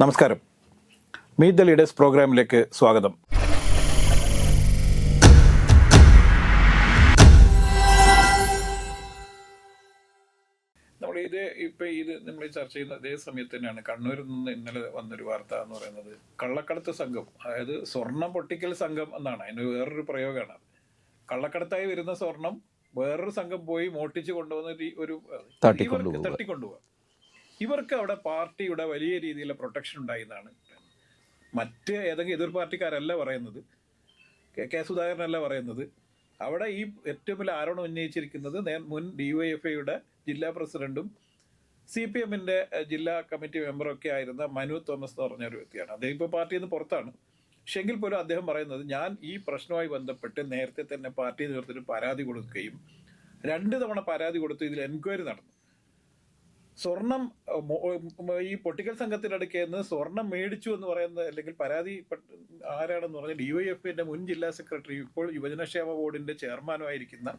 നമസ്കാരം. Meet the leaders പ്രോഗ്രാമിലേക്ക് സ്വാഗതം. നമ്മൾ ഇത് ഇപ്പൊ ഇത് നമ്മൾ ചർച്ച ചെയ്യുന്ന അതേ സമയത്ത് തന്നെയാണ്. കണ്ണൂരിൽ നിന്ന് ഇന്നലെ വന്നൊരു വാർത്ത എന്ന് പറയുന്നത് കള്ളക്കടത്ത് സംഘം അതായത് സ്വർണം പൊട്ടിക്കൽ സംഘം എന്നാണ്. അതിന് വേറൊരു പ്രയോഗമാണ്. അത് കള്ളക്കടത്തായി വരുന്ന സ്വർണം വേറൊരു സംഘം പോയി മോട്ടിച്ച് കൊണ്ടുവന്ന ഒരു- തട്ടിക്കൊണ്ടുപോവുക. ഇവർക്ക് അവിടെ പാർട്ടിയുടെ വലിയ രീതിയിലുള്ള പ്രൊട്ടക്ഷൻ ഉണ്ടായി എന്നാണ് മറ്റ് ഏതെങ്കിലും എതിർ പാർട്ടിക്കാരല്ല പറയുന്നത്. കെ കെ സുധാകരനല്ല പറയുന്നത്. അവിടെ ഈ ഏറ്റവും വലിയ ആരോപണം ഉന്നയിച്ചിരിക്കുന്നത് മുൻ ഡിവൈഎഫ്ഐയുടെ ജില്ലാ പ്രസിഡന്റും സി പി എമ്മിന്റെ ജില്ലാ കമ്മിറ്റി മെമ്പറൊക്കെ ആയിരുന്ന മനു തോമസ് എന്ന് പറഞ്ഞ ഒരു വ്യക്തിയാണ്. അദ്ദേഹം ഇപ്പോൾ പാർട്ടിയിൽ നിന്ന് പുറത്താണ്. പക്ഷെ എങ്കിൽ പോലും അദ്ദേഹം പറയുന്നത് ഞാൻ ഈ പ്രശ്നവുമായി ബന്ധപ്പെട്ട് നേരത്തെ തന്നെ പാർട്ടി നേതൃത്വത്തിന് പരാതി കൊടുക്കുകയും രണ്ട് തവണ പരാതി കൊടുത്തു ഇതിൽ എൻക്വയറി നടന്നു. സ്വർണം ഈ പൊട്ടിക്കൽ സംഘത്തിന്റെ അടുക്കൽ നിന്ന് സ്വർണം മേടിച്ചു എന്ന് പറയുന്ന അല്ലെങ്കിൽ പരാതി ആരാണെന്ന് വൈ ഡിവൈഎഫ്ഐന്റെ മുൻ ജില്ലാ സെക്രട്ടറി ഇപ്പോൾ യുവജനക്ഷേമ ബോർഡിന്റെ ചെയർമാനുമായിരിക്കുന്ന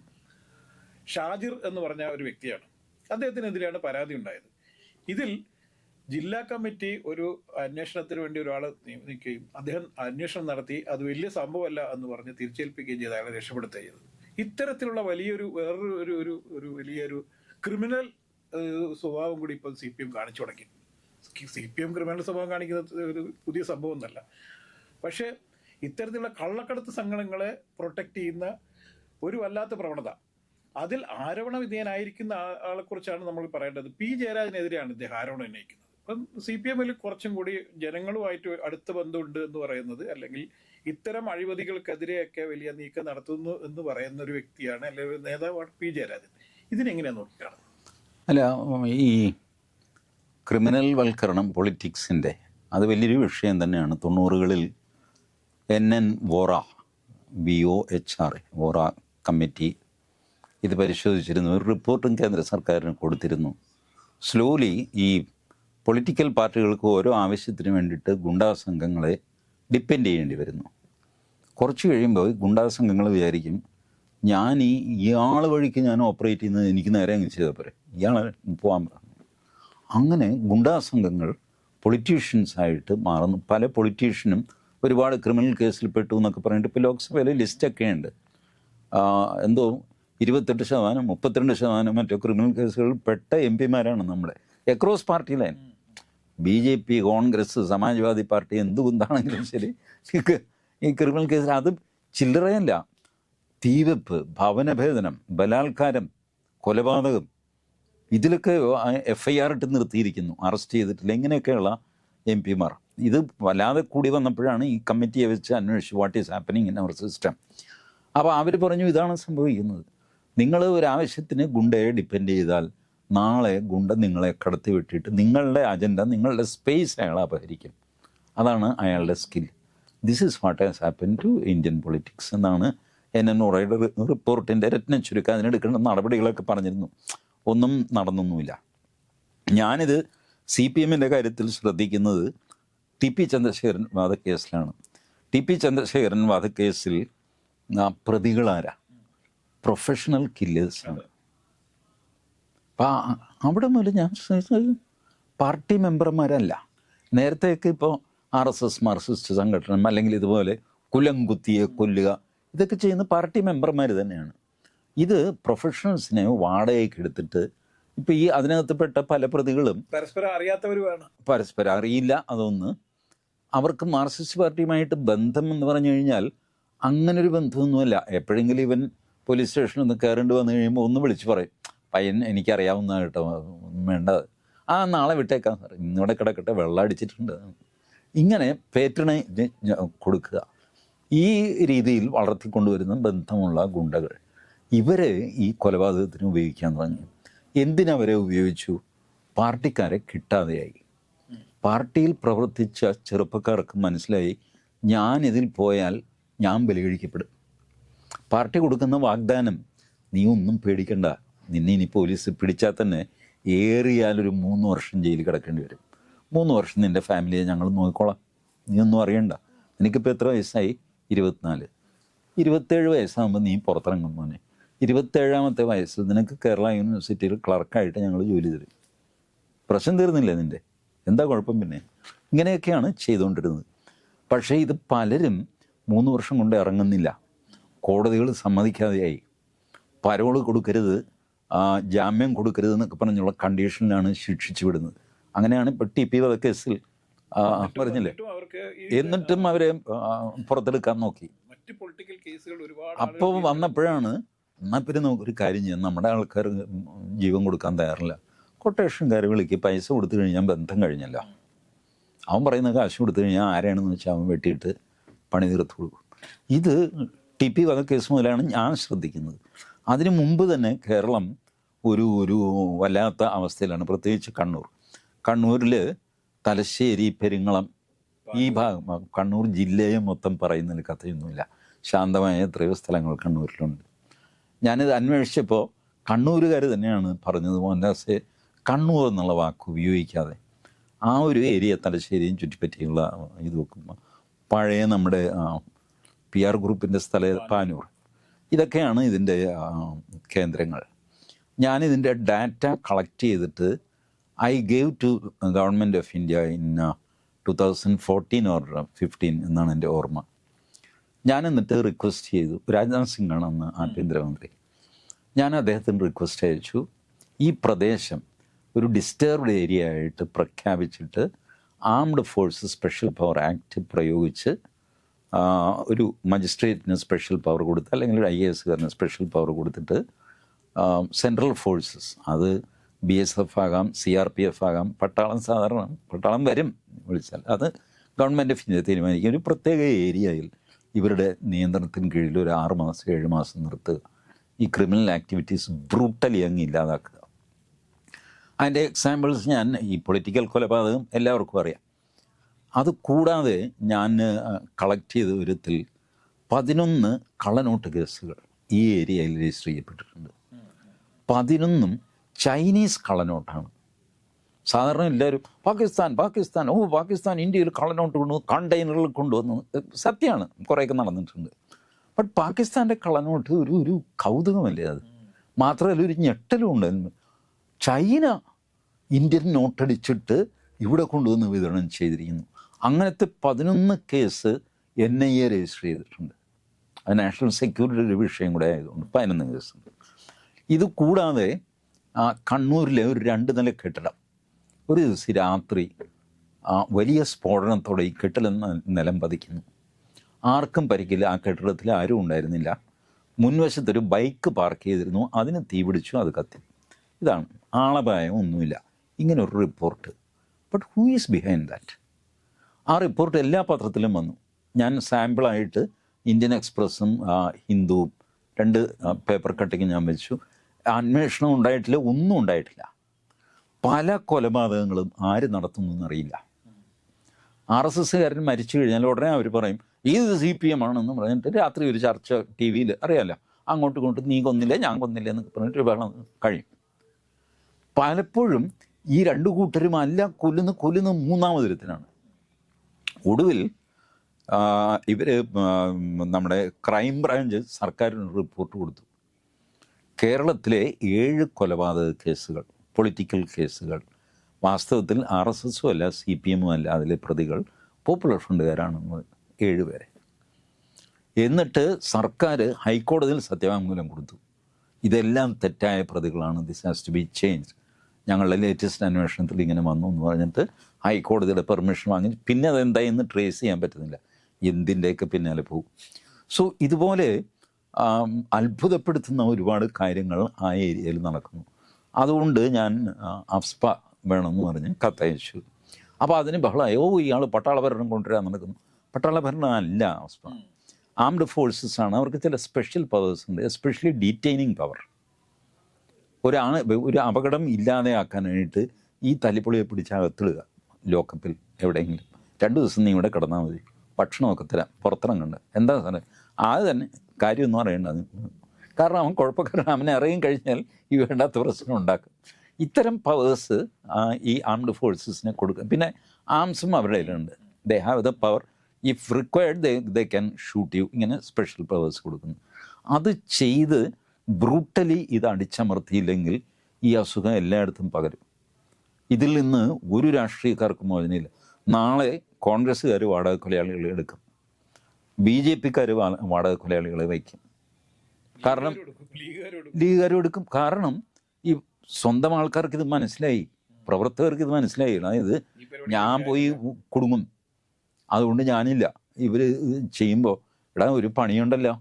ഷാജിർ എന്ന് പറഞ്ഞ ഒരു വ്യക്തിയാണ്. അദ്ദേഹത്തിനെതിരെയാണ് പരാതി ഉണ്ടായത്. ഇതിൽ ജില്ലാ കമ്മിറ്റി ഒരു അന്വേഷണത്തിന് വേണ്ടി ഒരാളെ നിയമിക്കുകയും അദ്ദേഹം അന്വേഷണം നടത്തി അത് വലിയ സംഭവമല്ല എന്ന് പറഞ്ഞ് തിരിച്ചേൽപ്പിക്കുകയും ചെയ്ത് അയാളെ രക്ഷപ്പെടുത്തുകയും ചെയ്തത് ഇത്തരത്തിലുള്ള വലിയൊരു വേറൊരു ഒരു ഒരു വലിയൊരു ക്രിമിനൽ സ്വഭാവം കൂടി ഇപ്പം സി പി എം കാണിച്ചു തുടങ്ങി. സി പി എം ക്രിമിനൽ സ്വഭാവം കാണിക്കുന്നത് ഒരു പുതിയ സംഭവം ഒന്നല്ല പക്ഷേ ഇത്തരത്തിലുള്ള കള്ളക്കടത്ത് സംഘടനകളെ പ്രൊട്ടക്റ്റ് ചെയ്യുന്ന ഒരു വല്ലാത്ത പ്രവണത. അതിൽ ആരോപണ വിധേയനായിരിക്കുന്ന ആളെക്കുറിച്ചാണ് നമ്മൾ പറയേണ്ടത്. പി. ജയരാജനെതിരെയാണ് ഇദ്ദേഹം ആരോപണം ഉന്നയിക്കുന്നത്. അപ്പം സി പി എമ്മിൽ കുറച്ചും കൂടി ജനങ്ങളുമായിട്ട് അടുത്ത ബന്ധമുണ്ട് എന്ന് പറയുന്നത് അല്ലെങ്കിൽ ഇത്തരം അഴിമതികൾക്കെതിരെയൊക്കെ വലിയ നീക്കം നടത്തുന്നു എന്ന് പറയുന്ന ഒരു വ്യക്തിയാണ് അല്ലെങ്കിൽ നേതാവാണ് പി. ജയരാജൻ. ഇതിനെങ്ങനെയാണ് നോക്കിക്കാണുന്നത്? അല്ല ഈ ക്രിമിനൽ വൽക്കരണം പൊളിറ്റിക്സിന്റെ അത് വലിയൊരു വിഷയം തന്നെയാണ്. തൊണ്ണൂറുകളിൽ N N Vohra V O H R Vohra committee ഇത് പരിശോധിച്ചിരുന്നു. ഒരു റിപ്പോർട്ടും കേന്ദ്ര സർക്കാരിന് കൊടുത്തിരുന്നു. സ്ലോലി ഈ പൊളിറ്റിക്കൽ പാർട്ടികൾക്ക് ഓരോ ആവശ്യത്തിന് വേണ്ടിയിട്ട് ഗുണ്ടാ സംഘങ്ങളെ ഡിപ്പെൻഡ് ചെയ്യേണ്ടി വരുന്നു. കുറച്ച് കഴിയുമ്പോൾ ഗുണ്ടാ സംഘങ്ങൾ വിചാരിക്കും ഞാൻ ഈ ഇയാൾ വഴിക്ക് ഞാൻ ഓപ്പറേറ്റ് ചെയ്യുന്നത് എനിക്ക് നേരെ അങ്ങ് ചെയ്താൽ പോരെ. ഇയാളെ പോകാൻ പറഞ്ഞു അങ്ങനെ ഗുണ്ടാ സംഘങ്ങൾ പൊളിറ്റീഷ്യൻസ് ആയിട്ട് മാറുന്നു. പല പൊളിറ്റീഷ്യനും ഒരുപാട് ക്രിമിനൽ കേസിൽ പെട്ടു എന്നൊക്കെ പറഞ്ഞിട്ട് ഇപ്പോൾ ലോക്സഭയിൽ ലിസ്റ്റൊക്കെ ഉണ്ട്. എന്തോ ഇരുപത്തെട്ട് ശതമാനം മുപ്പത്തിരണ്ട് ശതമാനം മറ്റോ ക്രിമിനൽ കേസുകളിൽ പെട്ട എം പിമാരാണ് നമ്മുടെ across party line B J P Congress Samajwadi party എന്തുകൊണ്ടാണെങ്കിലും ശരി. ഈ ക്രിമിനൽ കേസിൽ അത് ചില്ലറയല്ല. തീവെപ്പ് ഭവനഭേദനം ബലാത്കാരം കൊലപാതകം ഇതിലൊക്കെ എഫ് ഐ ആർ ഇട്ട് നിർത്തിയിരിക്കുന്നു. അറസ്റ്റ് ചെയ്തിട്ടില്ല. ഇങ്ങനെയൊക്കെയുള്ള എം പിമാർ. ഇത് വല്ലാതെ കൂടി വന്നപ്പോഴാണ് ഈ കമ്മിറ്റിയെ വെച്ച് അന്വേഷിച്ചു what is happening in our system അപ്പോൾ അവർ പറഞ്ഞു ഇതാണ് സംഭവിക്കുന്നത്. നിങ്ങൾ ഒരു ആവശ്യത്തിന് ഗുണ്ടയെ ഡിപ്പെൻഡ് ചെയ്താൽ നാളെ ഗുണ്ട നിങ്ങളെ കടത്തി വിട്ടിട്ട് നിങ്ങളുടെ അജണ്ട നിങ്ങളുടെ സ്പേസ് അയാൾ അപഹരിക്കും. അതാണ് അയാളുടെ skill this is what has happen to Indian politics എന്നാണ് എൻ എൻ ഒറയുടെ റിപ്പോർട്ടിന്റെ രത്ന ചുരുക്കം അതിനെടുക്കേണ്ട നടപടികളൊക്കെ പറഞ്ഞിരുന്നു. ഒന്നും നടന്നൊന്നുമില്ല. ഞാനിത് സി പി എമ്മിന്റെ കാര്യത്തിൽ ശ്രദ്ധിക്കുന്നത് ടി പി ചന്ദ്രശേഖരൻ വധക്കേസിലാണ് ടി പി ചന്ദ്രശേഖരൻ വധക്കേസിൽ പ്രതികളാരാ? പ്രൊഫഷണൽ കില്ലേഴ്സാണ്. അപ്പം അവിടെ മുതൽ ഞാൻ പാർട്ടി മെമ്പർമാരല്ല. നേരത്തെയൊക്കെ ഇപ്പോൾ ആർ എസ് എസ് മാർക്സിസ്റ്റ് സംഘടന അല്ലെങ്കിൽ ഇതുപോലെ കുലം കുത്തിയെ കൊല്ലുക ഇതൊക്കെ ചെയ്യുന്ന പാർട്ടി മെമ്പർമാർ തന്നെയാണ്. ഇത് പ്രൊഫഷണൽസിനെ വാടകയ്ക്ക് എടുത്തിട്ട് ഇപ്പം ഈ അതിനകത്തപ്പെട്ട പല പ്രതികളും പരസ്പരം അറിയാത്തവരുമാണ് പരസ്പരം അറിയില്ല അതൊന്ന്. അവർക്ക് മാർക്സിസ്റ്റ് പാർട്ടിയുമായിട്ട് ബന്ധം എന്ന് പറഞ്ഞു കഴിഞ്ഞാൽ അങ്ങനൊരു ബന്ധമൊന്നുമല്ല. എപ്പോഴെങ്കിലും ഇവൻ പോലീസ് സ്റ്റേഷനിൽ നിന്ന് കയറേണ്ടി വന്നു കഴിയുമ്പോൾ ഒന്ന് വിളിച്ച് പറയും പയ്യൻ എനിക്കറിയാവുന്ന കേട്ടോ വേണ്ട. ആ നാളെ വിട്ടേക്കാം. സാർ ഇന്നിവിടെ കിടക്കട്ടെ വെള്ളം അടിച്ചിട്ടുണ്ട്. ഇങ്ങനെ പേറ്റണ കൊടുക്കുക. ഈ രീതിയിൽ വളർത്തിക്കൊണ്ടുവരുന്ന ബന്ധമുള്ള ഗുണ്ടകൾ. ഇവരെ ഈ കൊലപാതകത്തിന് ഉപയോഗിക്കാൻ തുടങ്ങി. എന്തിനവരെ ഉപയോഗിച്ചു? പാർട്ടിക്കാരെ കിട്ടാതെയായി. പാർട്ടിയിൽ പ്രവർത്തിച്ച ചെറുപ്പക്കാർക്ക് മനസ്സിലായി ഞാൻ ഇതിൽ പോയാൽ ഞാൻ ബലികഴിക്കപ്പെടും. പാർട്ടി കൊടുക്കുന്ന വാഗ്ദാനം നീ ഒന്നും പേടിക്കണ്ട. നിന്നെ ഇനി പോലീസ് പിടിച്ചാൽ തന്നെ ഏറിയാൽ ഒരു മൂന്ന് വർഷം ജയിലിൽ കിടക്കേണ്ടി വരും. മൂന്ന് വർഷം നിന്റെ ഫാമിലിയെ ഞങ്ങൾ നോക്കിക്കോളാം. നീ ഒന്നും അറിയണ്ട. നിനക്കിപ്പോൾ എത്ര വയസ്സായി? ഇരുപത്തിനാല്. ഇരുപത്തേഴ് വയസ്സാകുമ്പോൾ നീ പുറത്തിറങ്ങും മോനെ. ഇരുപത്തേഴാമത്തെ വയസ്സിൽ നിനക്ക് കേരള യൂണിവേഴ്സിറ്റിയിൽ ക്ലർക്കായിട്ട് ഞങ്ങൾ ജോലി തരും. പ്രശ്നം തീർന്നില്ലേ നിന്റെ എന്താ കുഴപ്പം പിന്നെ? ഇങ്ങനെയൊക്കെയാണ് ചെയ്തുകൊണ്ടിരുന്നത്. പക്ഷേ ഇത് പലരും മൂന്ന് വർഷം കൊണ്ട് ഇറങ്ങുന്നില്ല. കോടതികൾ സമ്മതിക്കാതെയായി. പരോൾ കൊടുക്കരുത് ജാമ്യം കൊടുക്കരുത് എന്നൊക്കെ പറഞ്ഞുള്ള കണ്ടീഷനിലാണ് ശിക്ഷിച്ചു വിടുന്നത്. അങ്ങനെയാണ് ഇപ്പോൾ ടി പി വധക്കേസിൽ പറഞ്ഞില്ലേ? എന്നിട്ടും അവരെ പുറത്തെടുക്കാൻ നോക്കി. അപ്പോൾ വന്നപ്പോഴാണ് എന്നാൽ പിന്നെ ഒരു കാര്യം ചെയ്യാം. നമ്മുടെ ആൾക്കാർ ജീവൻ കൊടുക്കാൻ തയ്യാറില്ല. കൊട്ടേഷൻകാർ വിളിക്ക് പൈസ കൊടുത്തു കഴിഞ്ഞാൽ ബന്ധം കഴിഞ്ഞല്ലോ. അവൻ പറയുന്ന കാശ് കൊടുത്തു കഴിഞ്ഞാൽ ആരാണെന്ന് വെച്ചാൽ അവൻ വെട്ടിയിട്ട് പണി തീർത്തു കൊടുക്കും. ഇത് ടി പി വക കേസ് മുതലാണ് ഞാൻ ശ്രദ്ധിക്കുന്നത്. അതിനു മുമ്പ് തന്നെ കേരളം ഒരു ഒരു വല്ലാത്ത അവസ്ഥയിലാണ്. പ്രത്യേകിച്ച് കണ്ണൂർ. കണ്ണൂരിൽ തലശ്ശേരി പെരിങ്ങളം ഈ ഭാഗം കണ്ണൂർ ജില്ലയെ മൊത്തം പറയുന്നതിൽ കഥയൊന്നുമില്ല. ശാന്തമായ എത്രയോ സ്ഥലങ്ങൾ കണ്ണൂരിലുണ്ട്. ഞാനിത് അന്വേഷിച്ചപ്പോൾ കണ്ണൂരുകാർ തന്നെയാണ് പറഞ്ഞത് മോഹൻദാസ് കണ്ണൂർ എന്നുള്ള വാക്ക് ഉപയോഗിക്കാതെ ആ ഒരു ഏരിയ തലശ്ശേരിയും ചുറ്റിപ്പറ്റിയുള്ള ഇത് നോക്കുമ്പോൾ പഴയ നമ്മുടെ പി ആർ ഗ്രൂപ്പിന്റെ സ്ഥല പാനൂർ. ഇതൊക്കെയാണ് ഇതിന്റെ കേന്ദ്രങ്ങൾ. ഞാനിതിന്റെ ഡാറ്റ കളക്ട് ചെയ്തിട്ട് I gave to government of India in two thousand fourteen or fifteen എന്നാണ് എന്റെ ഓർമ്മ. ഞാൻ എന്നിട്ട് റിക്വസ്റ്റ് ചെയ്തു. രാജ്നാഥ് സിംഗാണ് അന്ന് ആഭ്യന്തരമന്ത്രി. ഞാൻ അദ്ദേഹത്തിന് റിക്വസ്റ്റ് അയച്ചു. ഈ പ്രദേശം ഒരു ഡിസ്റ്റർബ്ഡ് ഏരിയ ആയിട്ട് പ്രഖ്യാപിച്ചിട്ട് armed force special power act പ്രയോഗിച്ച് ഒരു മജിസ്ട്രേറ്റിന് സ്പെഷ്യൽ പവർ കൊടുത്ത് അല്ലെങ്കിൽ ഒരു ഐ എ എസ്കാരന് സ്പെഷ്യൽ പവർ കൊടുത്തിട്ട് സെൻട്രൽ ഫോഴ്സസ് അത് ബി എസ് എഫ് ആകാം സി ആർ പി എഫ് ആകാം പട്ടാളം സാധാരണ പട്ടാളം വരും വിളിച്ചാൽ. അത് ഗവൺമെന്റ് തീരുമാനിക്കും. ഒരു പ്രത്യേക ഏരിയയിൽ ഇവരുടെ നിയന്ത്രണത്തിന് കീഴിൽ ഒരു ആറ് മാസം ഏഴ് മാസം നിർത്തുക. ഈ ക്രിമിനൽ ആക്ടിവിറ്റീസ് ബ്രൂട്ടലി അങ്ങ് ഇല്ലാതാക്കുക. അതിന്റെ എക്സാമ്പിൾസ് ഞാൻ ഈ പൊളിറ്റിക്കൽ കൊലപാതകം എല്ലാവർക്കും അറിയാം. അത് കൂടാതെ ഞാൻ കളക്ട് ചെയ്ത വിധത്തിൽ പതിനൊന്ന് കള്ളനോട്ട് കേസുകൾ ഈ ഏരിയയിൽ രജിസ്റ്റർ ചെയ്യപ്പെട്ടിട്ടുണ്ട്. പതിനൊന്നും ചൈനീസ് കള്ളനോട്ടാണ്. സാധാരണ എല്ലാവരും പാകിസ്ഥാൻ പാകിസ്ഥാൻ ഓ പാകിസ്ഥാൻ ഇന്ത്യയിൽ കള്ളനോട്ട് കൊണ്ടുവന്നു കണ്ടെയ്നറിൽ കൊണ്ടുവന്നു സത്യമാണ്. കുറേയൊക്കെ നടന്നിട്ടുണ്ട്. ബട്ട് പാകിസ്ഥാന്റെ കള്ളനോട്ട് ഒരു ഒരു കൗതുകമല്ലേ അത്? മാത്രമല്ല ഒരു ഞെട്ടലും ഉണ്ട്. ചൈന ഇന്ത്യൻ നോട്ടടിച്ചിട്ട് ഇവിടെ കൊണ്ടുവന്ന് വിതരണം ചെയ്തിരിക്കുന്നു. അങ്ങനത്തെ പതിനൊന്ന് case N I A register ചെയ്തിട്ടുണ്ട്. അത് നാഷണൽ സെക്യൂരിറ്റിയുടെ വിഷയം കൂടെ ആയതുകൊണ്ട് പതിനൊന്ന് കേസുണ്ട് ഇത് കൂടാതെ ആ കണ്ണൂരിലെ ഒരു രണ്ട് നില കെട്ടിടം. ഒരു ദിവസം രാത്രി ആ വലിയ സ്ഫോടനത്തോടെ ഈ കെട്ടിടം നിലം പതിക്കുന്നു. ആർക്കും പരിക്കില്ല ആ കെട്ടിടത്തിൽ ആരും ഉണ്ടായിരുന്നില്ല. മുൻവശത്തൊരു ബൈക്ക് പാർക്ക് ചെയ്തിരുന്നു അതിന് തീപിടിച്ചു അത് കത്തി. ഇതാണ് ആളപായം ഒന്നുമില്ല. ഇങ്ങനെ ഒരു report. But who is behind that ആ റിപ്പോർട്ട് എല്ലാ പത്രത്തിലും വന്നു. ഞാൻ സാമ്പിളായിട്ട് ഇന്ത്യൻ എക്സ്പ്രസ്സും ഹിന്ദുവും രണ്ട് പേപ്പർ കട്ടിങ് ഞാൻ വെച്ചു. അന്വേഷണം ഉണ്ടായിട്ടില്ല ഒന്നും ഉണ്ടായിട്ടില്ല. പല കൊലപാതകങ്ങളും ആര് നടത്തുന്നു എന്നറിയില്ല. ആർ എസ് എസ്സുകാരൻ മരിച്ചു കഴിഞ്ഞാൽ ഉടനെ അവർ പറയും ഇത് സി പി എം ആണെന്ന് പറഞ്ഞിട്ട് രാത്രി ഒരു ചർച്ച ടി വിയിൽ അറിയാമല്ലോ അങ്ങോട്ടും ഇങ്ങോട്ടും നീ കൊന്നില്ല ഞാൻ കൊന്നില്ല എന്നൊക്കെ പറഞ്ഞിട്ട് വേണം കഴിയും. പലപ്പോഴും ഈ രണ്ട് കൂട്ടരും അല്ല കൊല്ലുന്ന കൊല്ലുന്ന മൂന്നാമതൊരുത്തനാണ് ഒടുവിൽ ഇവർ നമ്മുടെ ക്രൈം ബ്രാഞ്ച് സർക്കാരിന് റിപ്പോർട്ട് കൊടുത്തു. കേരളത്തിലെ ഏഴ് കൊലപാതക കേസുകൾ പൊളിറ്റിക്കൽ കേസുകൾ വാസ്തവത്തിൽ ആർ എസ് എസും അല്ല സി പി എമ്മും അല്ല അതിലെ പ്രതികൾ പോപ്പുലർ ഫ്രണ്ടുകാരാണെന്ന് ഏഴ് പേരെ. എന്നിട്ട് സർക്കാർ ഹൈക്കോടതിയിൽ സത്യവാങ്മൂലം കൊടുത്തു. ഇതെല്ലാം തെറ്റായ പ്രതികളാണ് this has to be change ഞങ്ങളുടെ ലേറ്റസ്റ്റ് അന്വേഷണത്തിൽ ഇങ്ങനെ വന്നു എന്ന് പറഞ്ഞിട്ട് ഹൈക്കോടതിയുടെ പെർമിഷൻ വാങ്ങി പിന്നെ അതെന്തായെന്ന് ട്രേസ് ചെയ്യാൻ പറ്റുന്നില്ല. എന്തിന്റെയൊക്കെ പിന്നാലെ പോകും. സോ ഇതുപോലെ അത്ഭുതപ്പെടുത്തുന്ന ഒരുപാട് കാര്യങ്ങൾ ആ ഏരിയയിൽ നടക്കുന്നു. അതുകൊണ്ട് ഞാൻ ആ, അഫ്സ്പ വേണമെന്ന് പറഞ്ഞ് കത്തയച്ചു. അപ്പോൾ അതിന് ബഹളമായി ഓ ഇയാൾ പട്ടാള ഭരണം കൊണ്ടുവരാൻ നടക്കുന്നു. പട്ടാള ഭരണം അല്ല അഫ്സ്പ. ആംഡ് ഫോഴ്സസ് ആണ്. അവർക്ക് ചില സ്പെഷ്യൽ പവേഴ്സ് ഉണ്ട്. എസ്പെഷ്യലി ഡീറ്റെയിനിങ് പവർ ഒരാൾ ഒരു അപകടം ഇല്ലാതെയാക്കാനായിട്ട് ഈ തല്ലിപ്പൊളിയെ പിടിച്ച് അകത്തിടുക ലോക്കപ്പിൽ എവിടെയെങ്കിലും. രണ്ട് ദിവസം നീ ഇവിടെ കിടന്നാൽ മതി. ഭക്ഷണമൊക്കെ തരാം. പുറത്തിറങ്ങണ്ട. എന്താ സാറേ? അത് തന്നെ കാര്യമൊന്നും അറിയണ്ട പറയുന്നത് കാരണം അവൻ കുഴപ്പക്കാരൻ. അവനെ അറിയും കഴിഞ്ഞാൽ ഈ വേണ്ടാത്ത പ്രശ്നം ഉണ്ടാക്കും. ഇത്തരം പവേഴ്സ് ഈ ആംഡ് ഫോഴ്സസിനെ കൊടുക്കും. പിന്നെ ആംസും അവരുടെ കയ്യിലുണ്ട്. They have the power if required they they can shoot you ഇങ്ങനെ സ്പെഷ്യൽ പവേഴ്സ് കൊടുക്കുന്നു. അത് ചെയ്ത് ബ്രൂട്ടലി ഇത് അടിച്ചമർത്തിയില്ലെങ്കിൽ ഈ അസുഖം എല്ലായിടത്തും പകരും. ഇതിൽ നിന്ന് ഒരു രാഷ്ട്രീയക്കാർക്കും മോചനയില്ല നാളെ കോൺഗ്രസ്സുകാർ വാടക കൊലയാളികളെ എടുക്കും. ബി ജെ പിക്കാർ വാടക കൊലയാളികളെ വയ്ക്കും. കാരണം ലീഗുകാർ എടുക്കും കാരണം ഈ സ്വന്തം ആൾക്കാർക്ക് ഇത് മനസ്സിലായി. പ്രവർത്തകർക്ക് ഇത് മനസ്സിലായി. അതായത് ഞാൻ പോയി കുടുങ്ങും. അതുകൊണ്ട് ഞാനില്ല. ഇവർ ചെയ്യുമ്പോൾ എടാ ഒരു പണിയുണ്ടല്ലോ.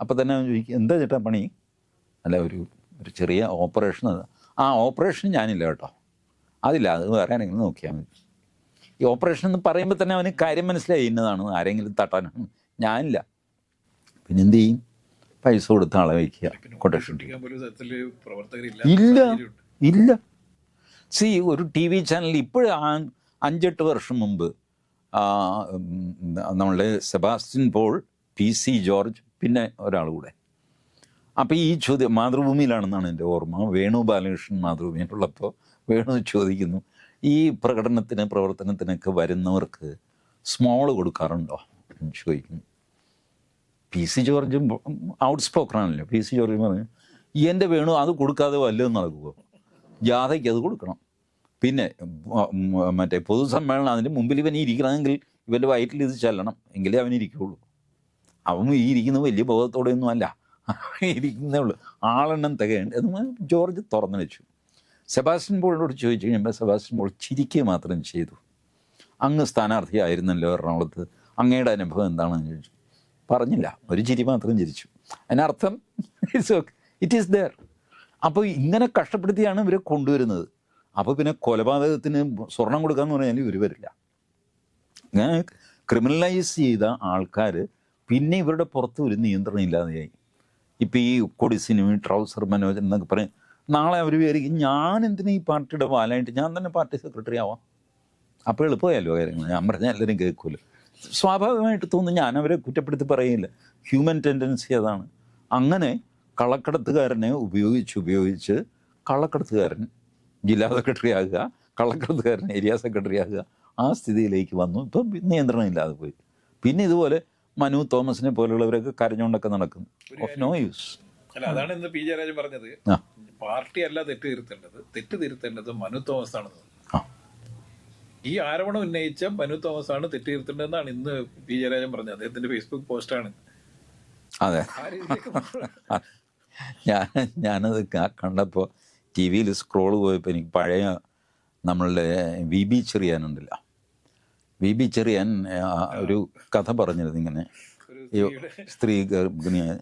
അപ്പം തന്നെ എന്താ ചേട്ടാ പണി? അല്ല ഒരു ഒരു ചെറിയ ഓപ്പറേഷൻ ആ ഓപ്പറേഷൻ ഞാനില്ല കേട്ടോ. അതില്ല അത് വേറെ ആരെങ്കിലും നോക്കിയാൽ മതി. ഈ ഓപ്പറേഷൻ എന്ന് പറയുമ്പോൾ തന്നെ അവന് കാര്യം മനസ്സിലായി. ഇന്നതാണ് ആരെങ്കിലും തട്ടാനാണ് ഞാനില്ല. പിന്നെ എന്ത് ചെയ്യും? പൈസ കൊടുത്ത ആളെ വയ്ക്കുക. കൊട്ടേഷൻ ഇല്ല. ഇല്ല. സി ഒരു ടി വി ചാനൽ ഇപ്പോഴും അഞ്ചെട്ട് വർഷം മുമ്പ് നമ്മളുടെ സെബാസ്റ്റ്യൻ പോൾ പി സി ജോർജ് പിന്നെ ഒരാൾ കൂടെ. അപ്പോൾ ഈ ചോദ്യം മാതൃഭൂമിയിലാണെന്നാണ് എന്റെ ഓർമ്മ. വേണു ബാലകൃഷ്ണൻ മാതൃഭൂമിയിലുള്ളപ്പോൾ വേണു ചോദിക്കുന്നു. ഈ പ്രകടനത്തിന് പ്രവർത്തനത്തിനൊക്കെ വരുന്നവർക്ക് സ്മോൾ കൊടുക്കാറുണ്ടോ? ചോദിക്കുന്നു പി സി ജോർജും ഔട്ട് സ്പോക്കറാണല്ലോ പി സി ജോർജ് പറഞ്ഞു എന്റെ വേണു അത് കൊടുക്കാതെ വല്ലതും നടക്കുമോ ജാഥയ്ക്ക് അത് കൊടുക്കണം. പിന്നെ മറ്റേ പൊതുസമ്മേളനം അതിന്റെ മുമ്പിൽ ഇവൻ ഇരിക്കണമെങ്കിൽ ഇവന്റെ വയറ്റിൽ ഇത് ചെല്ലണം എങ്കിലേ അവൻ ഇരിക്കുകയുള്ളൂ അവൻ ഈ ഇരിക്കുന്നത് വലിയ ബോധത്തോടെയൊന്നും അല്ല. ഇരിക്കുന്നേ ഉള്ളൂ. ആളെണ്ണം തികയുണ്ട് എന്ന് ജോർജ് തുറന്നു വെച്ചു. സെബാസ്റ്റ്യൻ പോളിനോട് ചോദിച്ചു കഴിയുമ്പോൾ സെബാസ്റ്റ്യൻ പോൾ ചിരിക്കുക മാത്രം ചെയ്തു. അങ്ങ് സ്ഥാനാർത്ഥിയായിരുന്നല്ലോ എറണാകുളത്ത്. അങ്ങയുടെ അനുഭവം എന്താണെന്ന് ചോദിച്ചു. പറഞ്ഞില്ല ഒരു ചിരി മാത്രം ചിരിച്ചു. അതിനർത്ഥം it's okay it is there അപ്പോൾ ഇങ്ങനെ കഷ്ടപ്പെടുത്തിയാണ് ഇവരെ കൊണ്ടുവരുന്നത്. അപ്പോൾ പിന്നെ കൊലപാതകത്തിന് സ്വർണം കൊടുക്കാന്ന് പറഞ്ഞാൽ ഇവർ വരില്ല ഇങ്ങനെ ക്രിമിനലൈസ് ചെയ്ത ആൾക്കാർ പിന്നെ ഇവരുടെ പുറത്ത് ഒരു നിയന്ത്രണം ഇല്ലാതെയായി. ഇപ്പോൾ ഈ ഉക്കൊടി സിനിമ ട്രൗസർ മനോജൻ എന്നൊക്കെ പറയും നാളെ അവർ വിചാരിക്കും ഞാൻ എന്തിനാ ഈ പാർട്ടിയുടെ പാലായിട്ട്? ഞാൻ തന്നെ പാർട്ടി സെക്രട്ടറി ആവാം. അപ്പോൾ എളുപ്പമായല്ലോ കാര്യങ്ങൾ ഞാൻ പറഞ്ഞാൽ എല്ലാവരും കേൾക്കുമല്ലോ സ്വാഭാവികമായിട്ട് തോന്നുന്നു ഞാൻ അവരെ കുറ്റപ്പെടുത്തി പറയില്ല ഹ്യൂമൻ ടെൻഡൻസി അതാണ്. അങ്ങനെ കള്ളക്കടത്തുകാരനെ ഉപയോഗിച്ച് ഉപയോഗിച്ച് കള്ളക്കടത്തുകാരൻ ജില്ലാ സെക്രട്ടറി ആകുക കള്ളക്കടത്തുകാരൻ ഏരിയ സെക്രട്ടറി ആകുക ആ സ്ഥിതിയിലേക്ക് വന്നു. ഇപ്പം നിയന്ത്രണം ഇല്ലാതെ പോയി. പിന്നെ ഇതുപോലെ മനു തോമസിനെ പോലുള്ളവരൊക്കെ കരഞ്ഞുകൊണ്ടൊക്കെ നടക്കുന്നു. ഓഫ് നോ യൂസ് അല്ല അതാണ് ഇന്ന് പി ജയരാജൻ പറഞ്ഞത്. പാർട്ടി അല്ല തെറ്റ് തിരുത്തേണ്ടത്. തെറ്റ് തിരുത്തേണ്ടത് മനു തോമസ് ആണെന്ന് ആ. ഈ ആരോപണം ഉന്നയിച്ച മനു തോമസ് ആണ് തെറ്റ് തിരുത്തേണ്ടതെന്നാണ് ഇന്ന് പി ജയരാജൻ പറഞ്ഞത്. അദ്ദേഹത്തിന്റെ ഫേസ്ബുക്ക് പോസ്റ്റാണ്. അതെ. ഞാൻ ഞാനത് കണ്ടപ്പോൾ ടി വിയിൽ സ്ക്രോൾ പോയപ്പോൾ എനിക്ക് പഴയ നമ്മളുടെ വി ബി ചെറിയാനുണ്ടല്ലോ വി ബി ചെറിയാൻ ഒരു കഥ പറഞ്ഞിരുന്നു ഇങ്ങനെ. സ്ത്രീ ഗർഭിണിയായ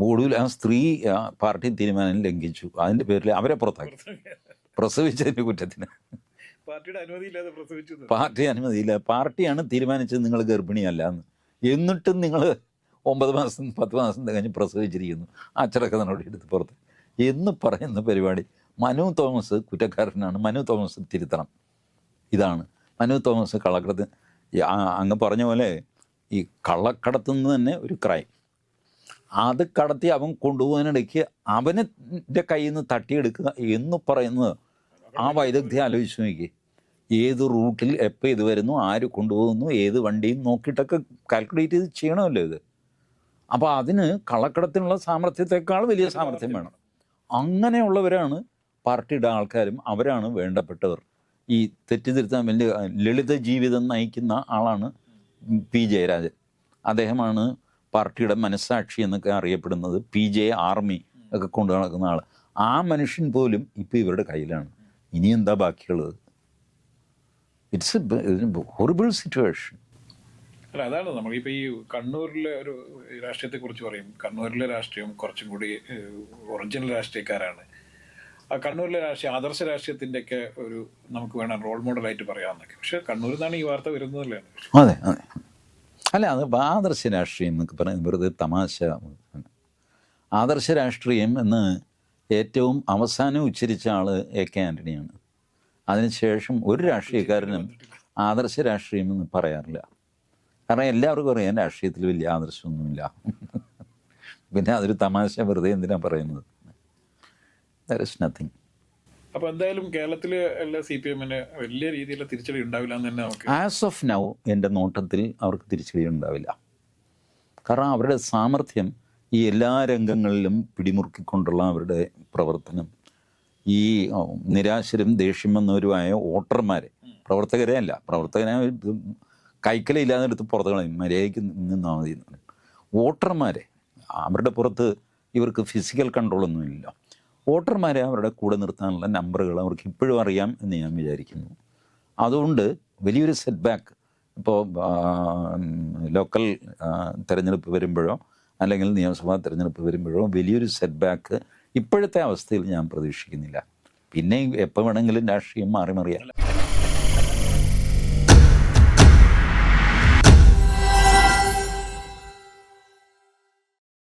ഒടുവിൽ ആ സ്ത്രീ ആ പാർട്ടി തീരുമാനം ലംഘിച്ചു. അതിന്റെ പേരിൽ അവരെ പുറത്താക്കി. പ്രസവിച്ചതിന്റെ കുറ്റത്തിന്. പാർട്ടിയുടെ അനുമതി ഇല്ലാതെ പ്രസവിച്ചു എന്ന്. പാർട്ടി അനുമതിയില്ല. പാർട്ടിയാണ് തീരുമാനിച്ചത് നിങ്ങൾ ഗർഭിണിയല്ല എന്ന്. എന്നിട്ടും നിങ്ങൾ ഒമ്പത് മാസം പത്ത് മാസം കഴിഞ്ഞ് പ്രസവിച്ചിരിക്കുന്നു. അച്ചടക്ക നടപടി എടുത്ത് പുറത്ത്. എന്ന് പറയുന്ന പരിപാടി മനു തോമസ് കുറ്റക്കാരനാണ്. മനു തോമസ് തിരുത്തണം. ഇതാണ്. മനു തോമസ് കള്ളക്കടത്ത് അങ്ങ് പറഞ്ഞ പോലെ ഈ കള്ളക്കടത്തുനിന്ന് തന്നെ ഒരു ക്രൈം. അത് കടത്തി അവൻ കൊണ്ടുപോകാനിടയ്ക്ക് അവന്റെ കയ്യിൽ നിന്ന് തട്ടിയെടുക്കുക എന്ന് പറയുന്നത് ആ വൈദഗ്ധ്യം ആലോചിച്ച് നോക്കി ഏത് റൂട്ടിൽ എപ്പോൾ ഇത് വരുന്നു ആര് കൊണ്ടുപോകുന്നു ഏത് വണ്ടിയും നോക്കിയിട്ടൊക്കെ കാൽക്കുലേറ്റ് ചെയ്ത് ചെയ്യണമല്ലോ ഇത്. അപ്പോൾ അതിന് കള്ളക്കടത്തിനുള്ള സാമർഥ്യത്തെക്കാൾ വലിയ സാമർഥ്യം വേണം. അങ്ങനെയുള്ളവരാണ് പാർട്ടിയുടെ ആൾക്കാരും അവരാണ് വേണ്ടപ്പെട്ടവർ. ഈ തെറ്റിദ്ധരുത്താൻ വലിയ ലളിത ജീവിതം നയിക്കുന്ന ആളാണ് പി ജയരാജൻ. അദ്ദേഹമാണ് പാർട്ടിയുടെ മനസ്സാക്ഷി എന്നൊക്കെ അറിയപ്പെടുന്നത് പി ജെ ആർമി ഒക്കെ കൊണ്ടു നടക്കുന്ന ആൾ ആ മനുഷ്യൻ പോലും ഇപ്പോൾ ഇവരുടെ കയ്യിലാണ്. ഇനി എന്താ ബാക്കിയുള്ളത്? ഇറ്റ്സ് ഹൊറിബിൾ സിറ്റുവേഷൻ അല്ല അതാണ് നമ്മളിപ്പോൾ ഈ കണ്ണൂരിലെ ഒരു രാഷ്ട്രീയത്തെ കുറിച്ച് പറയും. കണ്ണൂരിലെ രാഷ്ട്രീയം കുറച്ചും കൂടി ഒറിജിനൽ രാഷ്ട്രീയക്കാരാണ്. ആ കണ്ണൂരിലെ രാഷ്ട്രീയ ആദർശ രാഷ്ട്രീയത്തിന്റെ ഒക്കെ ഒരു നമുക്ക് വേണം റോൾ മോഡലായിട്ട് പറയാമെന്നൊക്കെ പക്ഷെ കണ്ണൂരിൽ നിന്നാണ് ഈ വാർത്ത വരുന്നതല്ലേ അതെ അതെ. അല്ല അത് ആദർശ രാഷ്ട്രീയം എന്നൊക്കെ പറയുന്നത് വെറുതെ തമാശ. ആദർശ രാഷ്ട്രീയം എന്ന് ഏറ്റവും അവസാനം ഉച്ചരിച്ച ആൾ എ കെ ആന്റണിയാണ് അതിനുശേഷം ഒരു രാഷ്ട്രീയക്കാരനും ആദർശ രാഷ്ട്രീയം എന്ന് പറയാറില്ല. കാരണം എല്ലാവർക്കും അറിയാം രാഷ്ട്രീയത്തിൽ വലിയ ആദർശമൊന്നുമില്ല. പിന്നെ അതൊരു തമാശ വെറുതെ എന്തിനാണ് പറയുന്നത്? ദർ ഇസ് നത്തിങ് അപ്പൊ എന്തായാലും കേരളത്തിൽ എല്ലാ സി പി എമ്മിന് വലിയ രീതിയിലുള്ള തിരിച്ചടി ഉണ്ടാവില്ല എന്ന് തന്നെ നമുക്ക് ആസ് ഓഫ് നൗ എന്റെ നോട്ടത്തിൽ അവർക്ക് തിരിച്ചടി ഉണ്ടാവില്ല. കാരണം അവരുടെ സാമർഥ്യം ഈ എല്ലാ രംഗങ്ങളിലും പിടിമുറുക്കിക്കൊണ്ടുള്ള അവരുടെ പ്രവർത്തനം ഈ നിരാശരും ദേഷ്യം വന്നവരുമായ വോട്ടർമാരെ പ്രവർത്തകരെ അല്ല പ്രവർത്തകനെ കൈക്കലയില്ലാതെ എടുത്ത് പുറത്ത് കളയും മര്യാദയ്ക്ക് നിന്നാൽ മതി വോട്ടർമാരെ അവരുടെ പുറത്ത് ഇവർക്ക് ഫിസിക്കൽ കൺട്രോളൊന്നുമില്ല വോട്ടർമാരെ അവരുടെ കൂടെ നിർത്താനുള്ള നമ്പറുകൾ അവർക്ക് ഇപ്പോഴും അറിയാം എന്ന് ഞാൻ വിചാരിക്കുന്നു. അതുകൊണ്ട് വലിയൊരു സെറ്റ് ബാക്ക് ഇപ്പോൾ ലോക്കൽ തിരഞ്ഞെടുപ്പ് വരുമ്പോഴോ അല്ലെങ്കിൽ നിയമസഭാ തിരഞ്ഞെടുപ്പ് വരുമ്പോഴോ വലിയൊരു സെറ്റ് ബാക്ക് ഇപ്പോഴത്തെ അവസ്ഥയിൽ ഞാൻ പ്രതീക്ഷിക്കുന്നില്ല. പിന്നെ എപ്പോൾ വേണമെങ്കിലും രാഷ്ട്രീയം മാറി മറിയാം